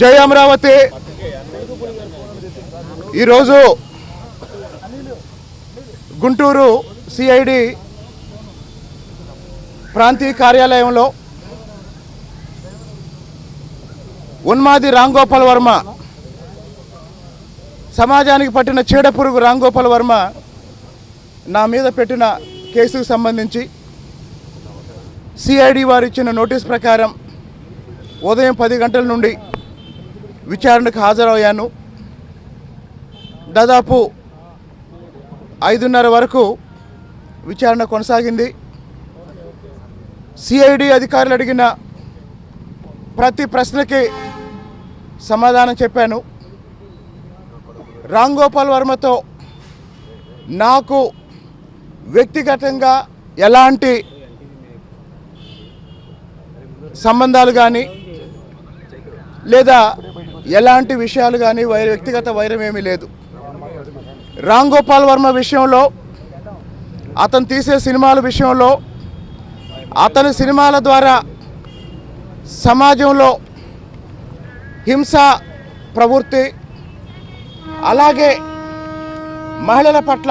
జై అమరావతి. ఈరోజు గుంటూరు సిఐడి ప్రాంతీయ కార్యాలయంలో ఉన్మాది రాంగోపాల్ వర్మ సమాజానికి పట్టిన చీడ పురుగు రాంగోపాల్ వర్మ నా మీద పెట్టిన కేసుకు సంబంధించి సిఐడి వారు ఇచ్చిన నోటీస్ ప్రకారం ఉదయం పది గంటల నుండి విచారణకు హాజరయ్యాను. దాదాపు ఐదున్నర వరకు విచారణ కొనసాగింది. సిఐడి అధికారులు అడిగిన ప్రతి ప్రశ్నకి సమాధానం చెప్పాను. రామ్ గోపాల్ వర్మతో నాకు వ్యక్తిగతంగా ఎలాంటి సంబంధాలు కానీ లేదా ఎలాంటి విషయాలు కానీ వైర వ్యక్తిగత వైరం ఏమీ లేదు. రామ్ గోపాల్ వర్మ విషయంలో అతను తీసే సినిమాల విషయంలో అతని సినిమాల ద్వారా సమాజంలో హింస ప్రవృత్తి అలాగే మహిళల పట్ల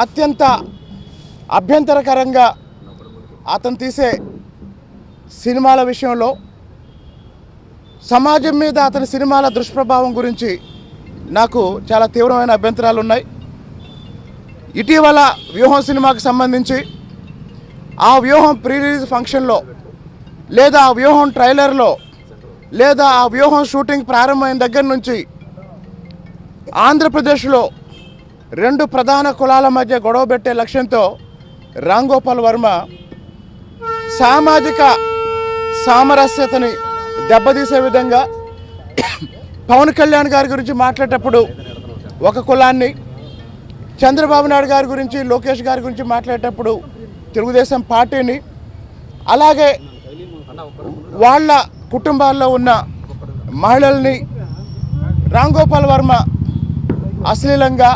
అత్యంత అభ్యంతరకరంగా అతను తీసే సినిమాల విషయంలో సమాజం మీద అతని సినిమాల దుష్ప్రభావం గురించి నాకు చాలా తీవ్రమైన అభ్యంతరాలు ఉన్నాయి. ఇటీవల వ్యూహం సినిమాకు సంబంధించి ఆ వ్యూహం ప్రీ రిలీజ్ ఫంక్షన్లో లేదా ఆ వ్యూహం ట్రైలర్లో లేదా ఆ వ్యూహం షూటింగ్ ప్రారంభమైన దగ్గర నుంచి ఆంధ్రప్రదేశ్లో రెండు ప్రధాన కులాల మధ్య గొడవ పెట్టే లక్ష్యంతో రాంగోపాల్ వర్మ సామాజిక సామరస్యతని దెబ్బతీసే విధంగా పవన్ కళ్యాణ్ గారి గురించి మాట్లాడేటప్పుడు ఒక కులాన్ని చంద్రబాబు నాయుడు గారి గురించి లోకేష్ గారి గురించి మాట్లాడేటప్పుడు తెలుగుదేశం పార్టీని అలాగే వాళ్ళ కుటుంబాల్లో ఉన్న మహిళల్ని రామ్ గోపాల్ వర్మ అశ్లీలంగా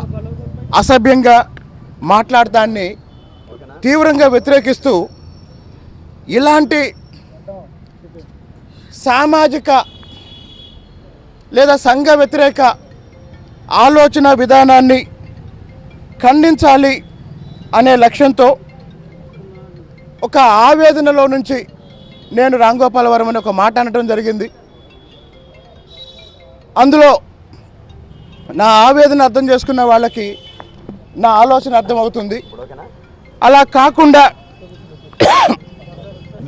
అసభ్యంగా మాట్లాడటాన్ని తీవ్రంగా వ్యతిరేకిస్తూ ఇలాంటి సామాజిక లేదా సంఘ వ్యతిరేక ఆలోచన విధానాన్ని ఖండించాలి అనే లక్ష్యంతో ఒక ఆవేదనలో నుంచి నేను రాంగోపాల్ వర్మని ఒక మాట అనటం జరిగింది. అందులో నా ఆవేదన అర్థం చేసుకున్న వాళ్ళకి నా ఆలోచన అర్థమవుతుంది. అలా కాకుండా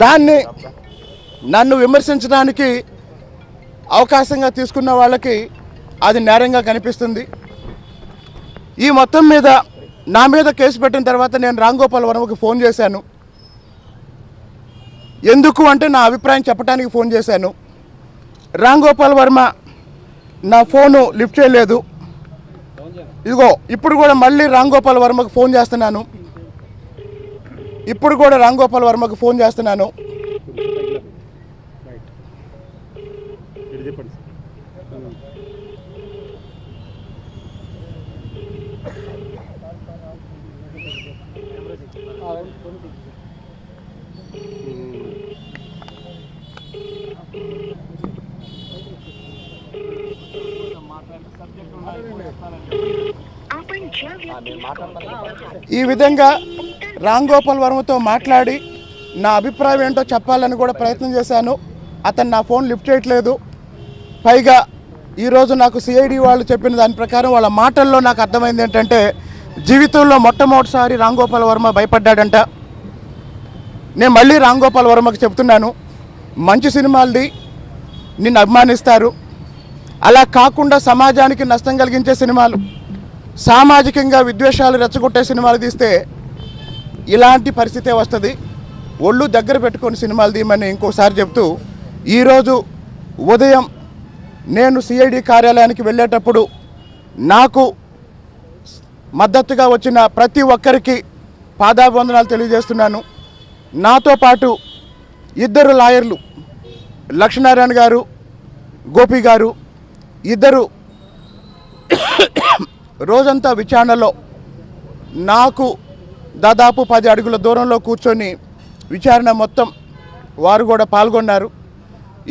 దాన్ని నన్ను విమర్శించడానికి అవకాశంగా తీసుకున్న వాళ్ళకి అది నేరంగా కనిపిస్తుంది. ఈ మొత్తం మీద నా మీద కేసు పెట్టిన తర్వాత నేను రాంగోపాల్ వర్మకి ఫోన్ చేశాను. ఎందుకు అంటే నా అభిప్రాయం చెప్పడానికి ఫోన్ చేశాను. రాంగోపాల్ వర్మ నా ఫోను లిఫ్ట్ చేయలేదు. ఇదిగో ఇప్పుడు కూడా మళ్ళీ రాంగోపాల్ వర్మకు ఫోన్ చేస్తున్నాను. ఇప్పుడు కూడా రాంగోపాల్ వర్మకు ఫోన్ చేస్తున్నాను. చెప్పండి సార్. ఈ విధంగా రామ్ గోపాల్ వర్మతో మాట్లాడి నా అభిప్రాయం ఏంటో చెప్పాలని కూడా ప్రయత్నం చేశాను. అతను నా ఫోన్ లిఫ్ట్ చేయట్లేదు. పైగా ఈరోజు నాకు సిఐడి వాళ్ళు చెప్పిన దాని ప్రకారం వాళ్ళ మాటల్లో నాకు అర్థమైంది ఏంటంటే జీవితంలో మొట్టమొదటిసారి రామ్ గోపాల్ వర్మ భయపడ్డాడంట. నేను మళ్ళీ రామ్ వర్మకు చెప్తున్నాను మంచి సినిమాలది నిన్ను అభిమానిస్తారు. అలా కాకుండా సమాజానికి నష్టం కలిగించే సినిమాలు సామాజికంగా విద్వేషాలు రెచ్చగొట్టే సినిమాలు తీస్తే ఇలాంటి పరిస్థితే వస్తుంది. ఒళ్ళు దగ్గర పెట్టుకొని సినిమాలు తీయమని ఇంకోసారి చెప్తూ ఈరోజు ఉదయం నేను సిఐడి కార్యాలయానికి వెళ్ళేటప్పుడు నాకు మద్దతుగా వచ్చిన ప్రతి ఒక్కరికి పాదాభివందనాలు తెలియజేస్తున్నాను. నాతో పాటు ఇద్దరు లాయర్లు లక్ష్మీనారాయణ గారు గోపి గారు ఇద్దరు రోజంతా విచారణలో నాకు దాదాపు పది అడుగుల దూరంలో కూర్చొని విచారణ మొత్తం వారు కూడా పాల్గొన్నారు.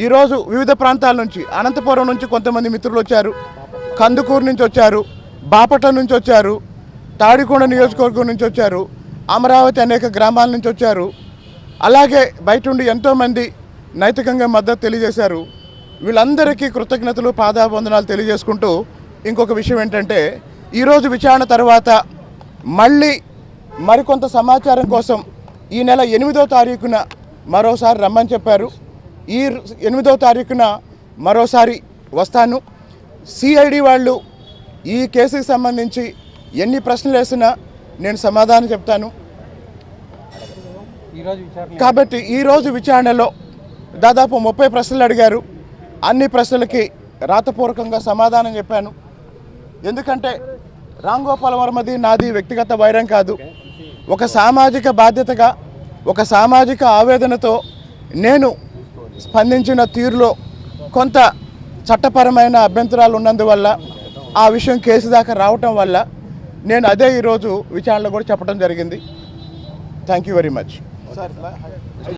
ఈరోజు వివిధ ప్రాంతాల నుంచి అనంతపురం నుంచి కొంతమంది మిత్రులు వచ్చారు. కందుకూరు నుంచి వచ్చారు. బాపట్ల నుంచి వచ్చారు. తాడికొండ నియోజకవర్గం నుంచి వచ్చారు. అమరావతి అనేక గ్రామాల నుంచి వచ్చారు. అలాగే బయట ఉండి ఎంతోమంది నైతికంగా మద్దతు తెలియజేశారు. వీళ్ళందరికీ కృతజ్ఞతలు పాదాభందనాలు తెలియజేసుకుంటూ ఇంకొక విషయం ఏంటంటే ఈరోజు విచారణ తర్వాత మళ్ళీ మరికొంత సమాచారం కోసం ఈ నెల ఎనిమిదో తారీఖున మరోసారి రమ్మని చెప్పారు. ఈ ఎనిమిదో తారీఖున మరోసారి వస్తాను. సిఐడి వాళ్ళు ఈ కేసుకి సంబంధించి ఎన్ని ప్రశ్నలు వేసినా నేను సమాధానం చెప్తాను. కాబట్టి ఈరోజు విచారణలో దాదాపు ముప్పై ప్రశ్నలు అడిగారు. అన్ని ప్రశ్నలకి రాతపూర్వకంగా సమాధానం చెప్పాను. ఎందుకంటే రామ్ గోపాల్ వర్మది నాది వ్యక్తిగత వైరం కాదు. ఒక సామాజిక బాధ్యతగా ఒక సామాజిక ఆవేదనతో నేను స్పందించిన తీరులో కొంత చట్టపరమైన అభ్యంతరాలు ఉన్నందువల్ల ఆ విషయం కేసు దాకా రావటం వల్ల నేను అదే ఈరోజు విచారణలో కూడా చెప్పడం జరిగింది. Thank you very much